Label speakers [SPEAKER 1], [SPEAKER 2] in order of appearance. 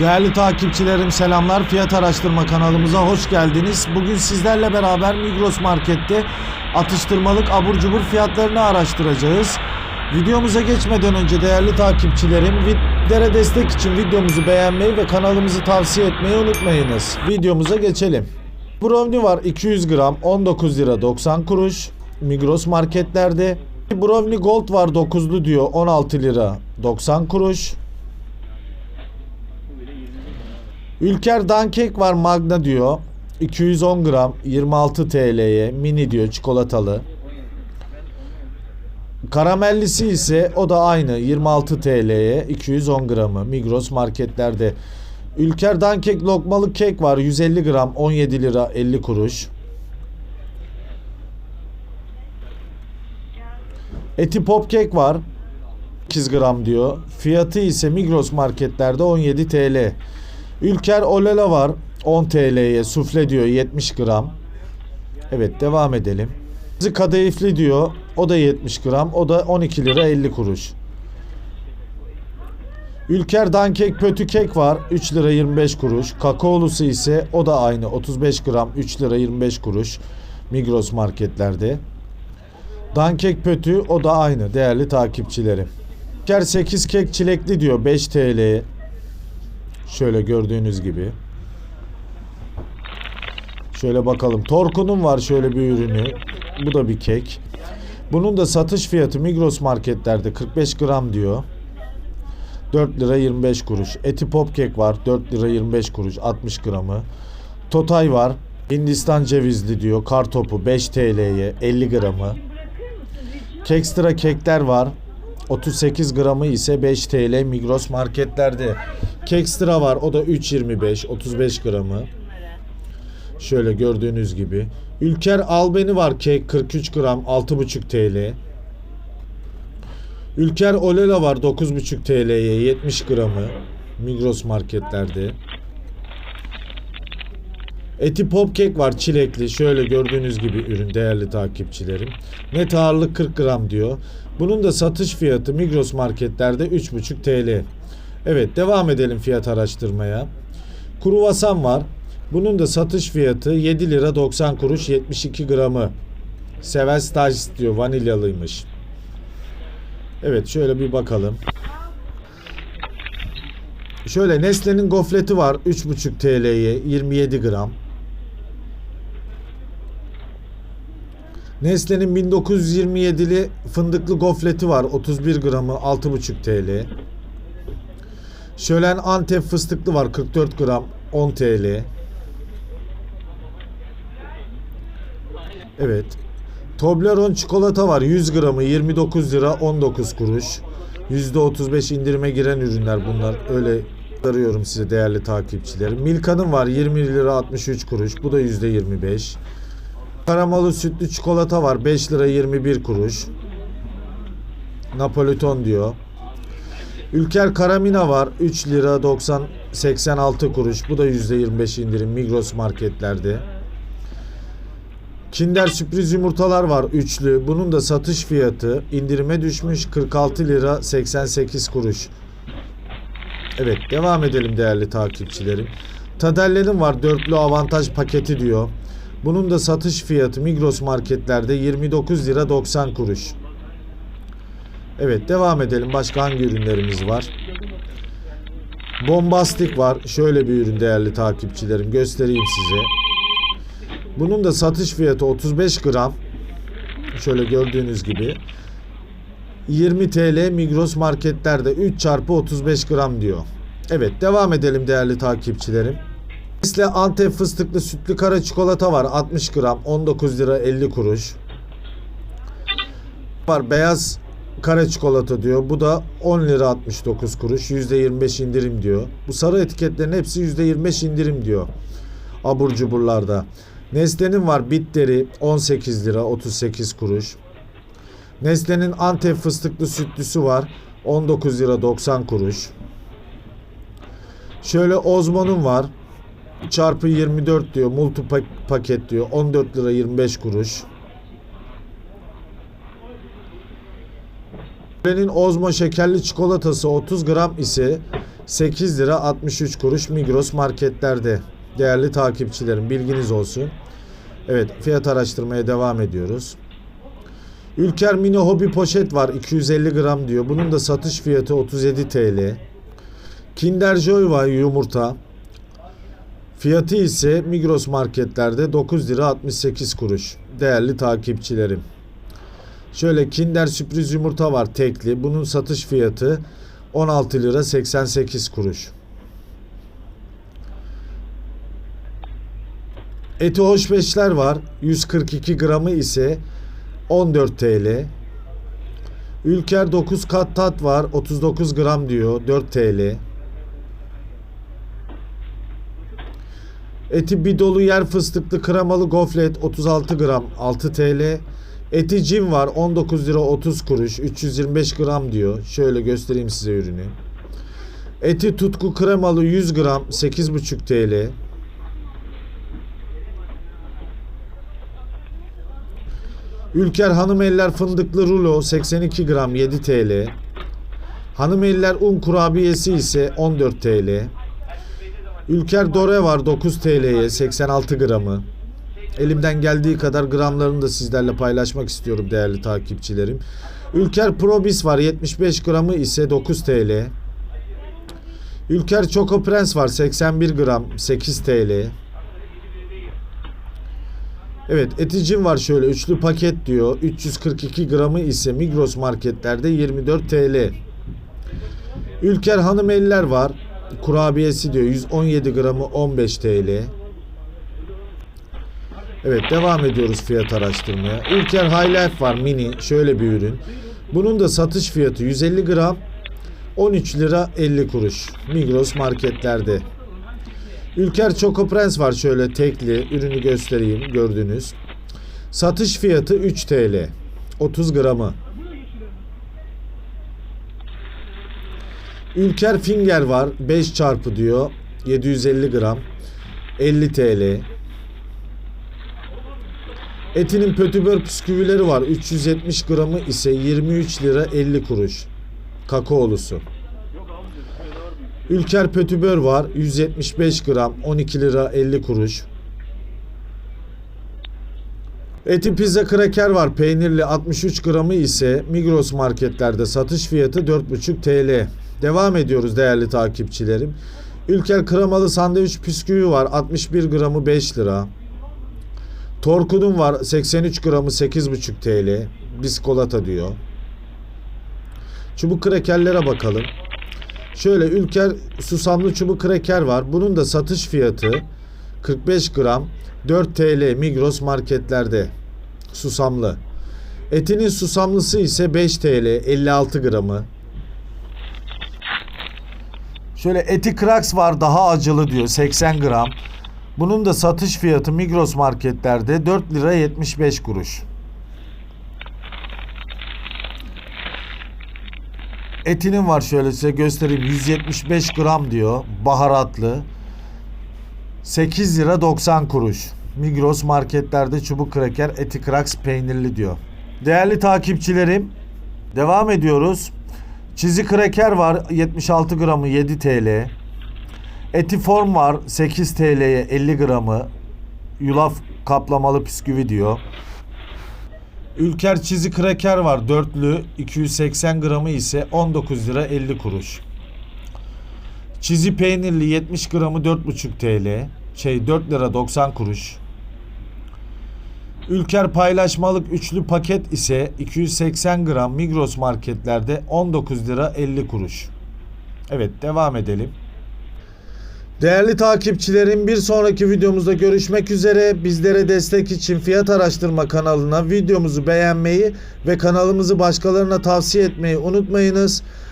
[SPEAKER 1] Değerli takipçilerim selamlar. Fiyat araştırma kanalımıza hoş geldiniz. Bugün sizlerle beraber Migros Market'te atıştırmalık abur cubur fiyatlarını araştıracağız. Videomuza geçmeden önce değerli takipçilerim videolara destek için videomuzu beğenmeyi ve kanalımızı tavsiye etmeyi unutmayınız. Videomuza geçelim. Brownie var 200 gram 19 lira 90 kuruş Migros marketlerde. Brownie Gold var 9'lu diyor 16 lira 90 kuruş. Ülker Dankek var Magna diyor. 210 gram 26 TL'ye mini diyor çikolatalı. Karamellisi ise o da aynı 26 TL'ye 210 gramı Migros marketlerde. Ülker Dankek lokmalık kek var 150 gram 17 lira 50 kuruş. Eti pop kek var 8 gram diyor. Fiyatı ise Migros marketlerde 17 TL. Ülker Olela var 10 TL'ye sufle diyor 70 gram. Evet devam edelim. Bizi kadayıflı diyor. O da 70 gram. O da 12 lira 50 kuruş. Ülker Dankek Pötü Kek var 3 lira 25 kuruş. Kakaolusu ise o da aynı 35 gram 3 lira 25 kuruş. Migros marketlerde. Dankek Pötü o da aynı değerli takipçilerim. Ülker 8 kek çilekli diyor 5 TL'ye. Şöyle gördüğünüz gibi. Şöyle bakalım. Torku'nun var şöyle bir ürünü. Bu da bir kek. Bunun da satış fiyatı Migros marketlerde 45 gram diyor. 4 lira 25 kuruş. Eti pop kek var 4 lira 25 kuruş 60 gramı. Totay var. Hindistan cevizli diyor. Kartopu 5 TL'ye 50 gramı. Kekstra kekler var. 38 gramı ise 5 TL Migros marketlerde. Kekstra var o da 3.25 35 gramı. Şöyle gördüğünüz gibi. Ülker Albeni var kek 43 gram 6.5 TL. Ülker Olela var 9.5 TL'ye 70 gramı. Migros marketlerde. Eti pop kek var çilekli. Şöyle gördüğünüz gibi ürün değerli takipçilerim. Net ağırlık 40 gram diyor. Bunun da satış fiyatı Migros marketlerde 3,5 TL. Evet devam edelim fiyat araştırmaya. Kruvasan var. Bunun da satış fiyatı 7 lira 90 kuruş 72 gramı. Seven staj diyor vanilyalıymış. Evet şöyle bir bakalım. Şöyle Nestle'nin gofreti var 3,5 TL'ye 27 gram. Nestle'nin 1927'li fındıklı gofreti var 31 gramı 6,5 TL. Şölen Antep fıstıklı var 44 gram 10 TL. Evet. Toblerone çikolata var 100 gramı 29 lira 19 kuruş. %35 indirime giren ürünler bunlar. Öyle arıyorum size değerli takipçilerim. Milka'nın var 20 lira 63 kuruş. Bu da %25. Karamalı sütlü çikolata var 5 lira 21 kuruş. Napoliton diyor. Ülker Karamina var 3 lira 90 86 kuruş. Bu da %25 indirim Migros marketlerde. Kinder sürpriz yumurtalar var üçlü. Bunun da satış fiyatı indirime düşmüş 46 lira 88 kuruş. Evet devam edelim değerli takipçilerim. Tadellerin var dörtlü avantaj paketi diyor. Bunun da satış fiyatı Migros marketlerde 29 lira 90 kuruş. Evet devam edelim. Başka hangi ürünlerimiz var? Bombastik var. Şöyle bir ürün değerli takipçilerim. Göstereyim size. Bunun da satış fiyatı 35 gram. Şöyle gördüğünüz gibi. 20 TL Migros marketlerde 3 çarpı 35 gram diyor. Evet devam edelim değerli takipçilerim. Nestle Antep fıstıklı sütlü kara çikolata var 60 gram 19 lira 50 kuruş. Var beyaz kara çikolata diyor. Bu da 10 lira 69 kuruş. %25 indirim diyor. Bu sarı etiketlerin hepsi %25 indirim diyor. Abur cuburlarda. Nestle'nin var bitteri 18 lira 38 kuruş. Nestle'nin Antep fıstıklı sütlüsü var 19 lira 90 kuruş. Şöyle Ozmo'nun var çarpı 24 diyor multi pak- paket diyor 14 lira 25 kuruş. Nestle'nin Ozmo şekerli çikolatası 30 gram ise 8 lira 63 kuruş Migros marketlerde. Değerli takipçilerim bilginiz olsun. Evet fiyat araştırmaya devam ediyoruz. Ülker Mini Hobi Poşet var 250 gram diyor. Bunun da satış fiyatı 37 TL. Kinder Joy var yumurta. Fiyatı ise Migros marketlerde 9 lira 68 kuruş. Değerli takipçilerim. Şöyle Kinder sürpriz yumurta var tekli. Bunun satış fiyatı 16 lira 88 kuruş. Eti hoşbeşler var. 142 gramı ise 14 TL. Ülker 9 kat tat var. 39 gram diyor. 4 TL. Eti bidolu yer fıstıklı kremalı goflet 36 gram 6 TL. Eti cim var 19 lira 30 kuruş 325 gram diyor. Şöyle göstereyim size ürünü. Eti tutku kremalı 100 gram 8,5 TL. Ülker hanım eller fındıklı rulo 82 gram 7 TL. Hanım eller un kurabiyesi ise 14 TL. Ülker Dore var 9 TL'ye 86 gramı. Elimden geldiği kadar gramlarını da sizlerle paylaşmak istiyorum değerli takipçilerim. Ülker Probis var 75 gramı ise 9 TL. Ülker Choco Prens var 81 gram 8 TL. Evet eticim var şöyle üçlü paket diyor. 342 gramı ise Migros marketlerde 24 TL. Ülker Hanım Eller var. Kurabiyesi diyor 117 gramı 15 TL. Evet devam ediyoruz fiyat araştırmaya. Ülker High Life var mini şöyle bir ürün. Bunun da satış fiyatı 150 gram 13 lira 50 kuruş. Migros marketlerde. Ülker Choco Prens var şöyle tekli ürünü göstereyim gördünüz. Satış fiyatı 3 TL. 30 gramı. Ülker Finger var 5 çarpı diyor 750 gram 50 TL. Etinin pötibör bisküvileri var 370 gramı ise 23 lira 50 kuruş. Kakaolusu. Ülker pötibör var 175 gram 12 lira 50 kuruş. Eti pizza kraker var peynirli 63 gramı ise Migros marketlerde satış fiyatı 4,5 TL. Devam ediyoruz değerli takipçilerim. Ülker kremalı sandviç bisküvi var 61 gramı 5 lira. Torkudum var 83 gramı 8,5 TL. Biskolata diyor. Çubuk krekerlere bakalım. Şöyle Ülker susamlı çubuk kreker var. Bunun da satış fiyatı 45 gram 4 TL Migros marketlerde. Susamlı. Etinin susamlısı ise 5 TL 56 gramı. Şöyle eti kraks var daha acılı diyor 80 gram. Bunun da satış fiyatı Migros marketlerde 4 lira 75 kuruş. Etinin var şöyle size göstereyim 175 gram diyor baharatlı. 8 lira 90 kuruş. Migros marketlerde çubuk kraker eti kraks peynirli diyor. Değerli takipçilerim devam ediyoruz. Çizi kraker var 76 gramı 7 TL. Etiform var 8 TL'ye 50 gramı. Yulaf kaplamalı bisküvi diyor. Ülker çizi kraker var dörtlü 280 gramı ise 19 lira 50 kuruş. Çizi peynirli 70 gramı 4,5 TL. Şey 4 lira 90 kuruş. Ülker paylaşmalık üçlü paket ise 280 gram Migros marketlerde 19 lira 50 kuruş. Evet devam edelim. Değerli takipçilerim bir sonraki videomuzda görüşmek üzere. Bizlere destek için Fiyat Araştırma kanalına videomuzu beğenmeyi ve kanalımızı başkalarına tavsiye etmeyi unutmayınız.